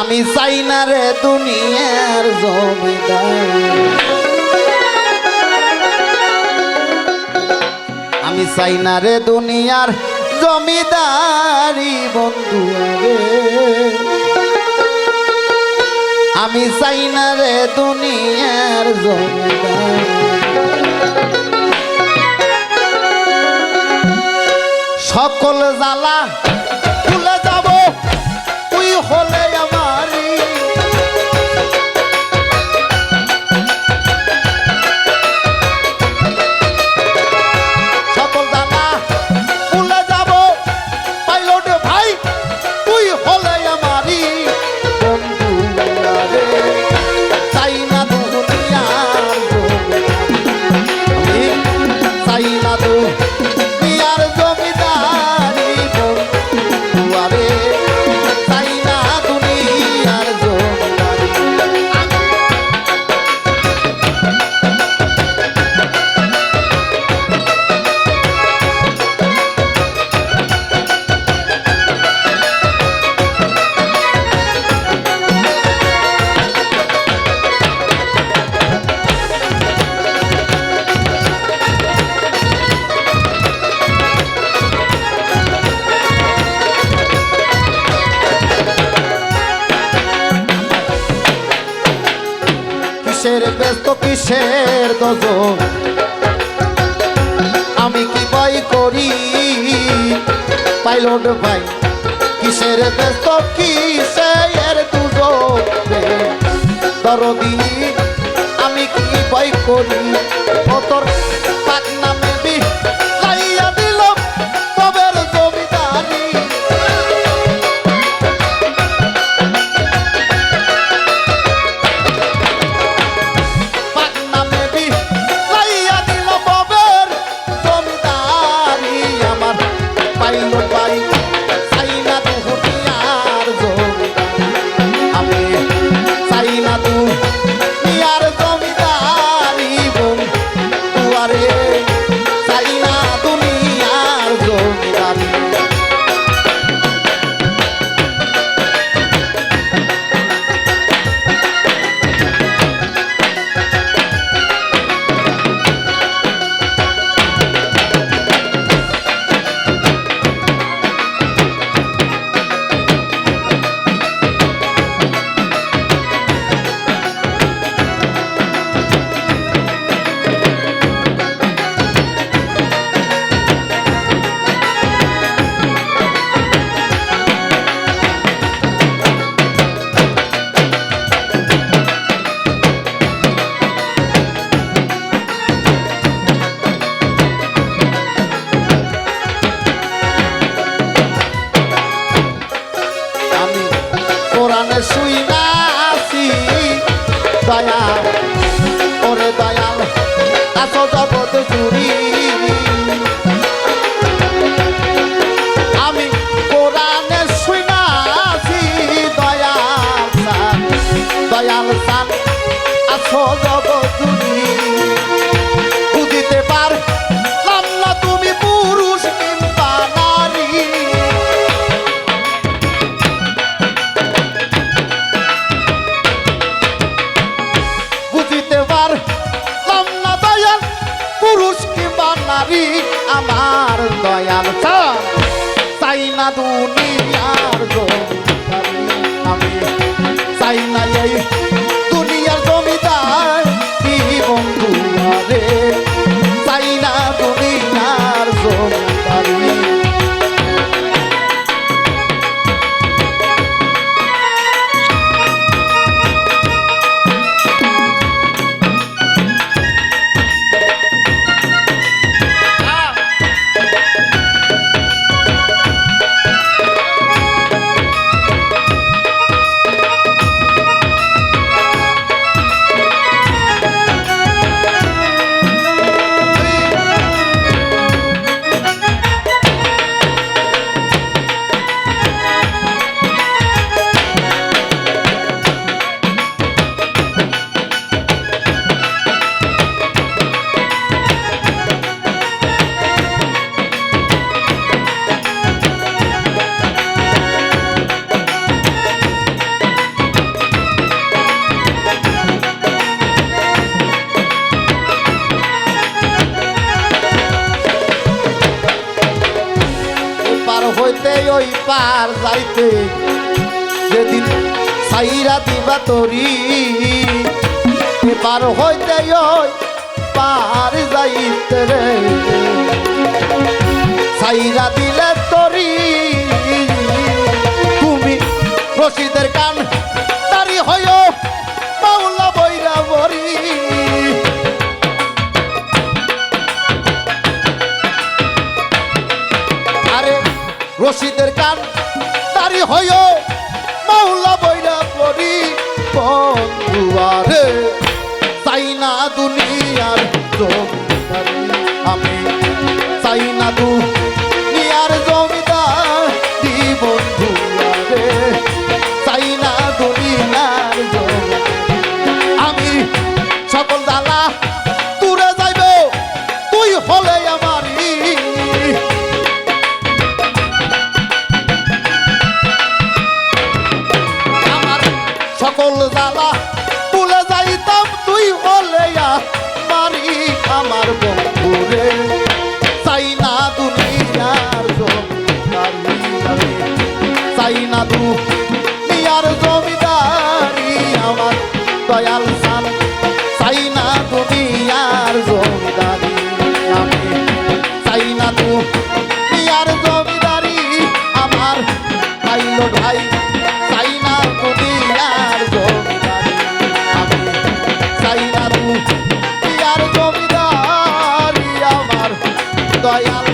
আমি চাই না রে দুনিয়ার জমিদার। আমি চাই না রে দুনিয়ার জমিদারি বন্ধু রে আমি চাই না রে দুনিয়ার জমিদার। সকল জ্বালা ভুলে ব্যস্ত কিসের দজ আমি কি বাই করি? পাইলট ভাই, কিসের ব্যস্ত? কিসের দুজো দরদি, আমি কি বাই করি? পুরী পুরুষ কিংবা নারী আমার দয়াল চান চাই না দুনিয়ার আমি চাই না এই ওই পার যাইতে। যেদিন সাইরা দিবা তরি পার হইতে ওই পার যাইতে রে। সাইরা দিলে তরি, তুমি রশিদের কান দাঁড়ি হইও রশিদের কান তারি হইও মাওলা বৈরা বরি বন্ধুয়ারে। চাই না দুনিয়ার আমি চাই না দুনিয়ার কথা ভুলে যাইতাম তুই হলে মারি আমার বন্ধুরে, চাই না দুনিয়ার জমিদারি। চাই না দুনিয়ার জমিদারি আমার দয়াল সান। চাই না দুনিয়ার জমিদারি আমি। চাই না দুনিয়ার জমিদারি আমার ভাইল ভাই। চাই না দুনিয়ার জমিদারি Royal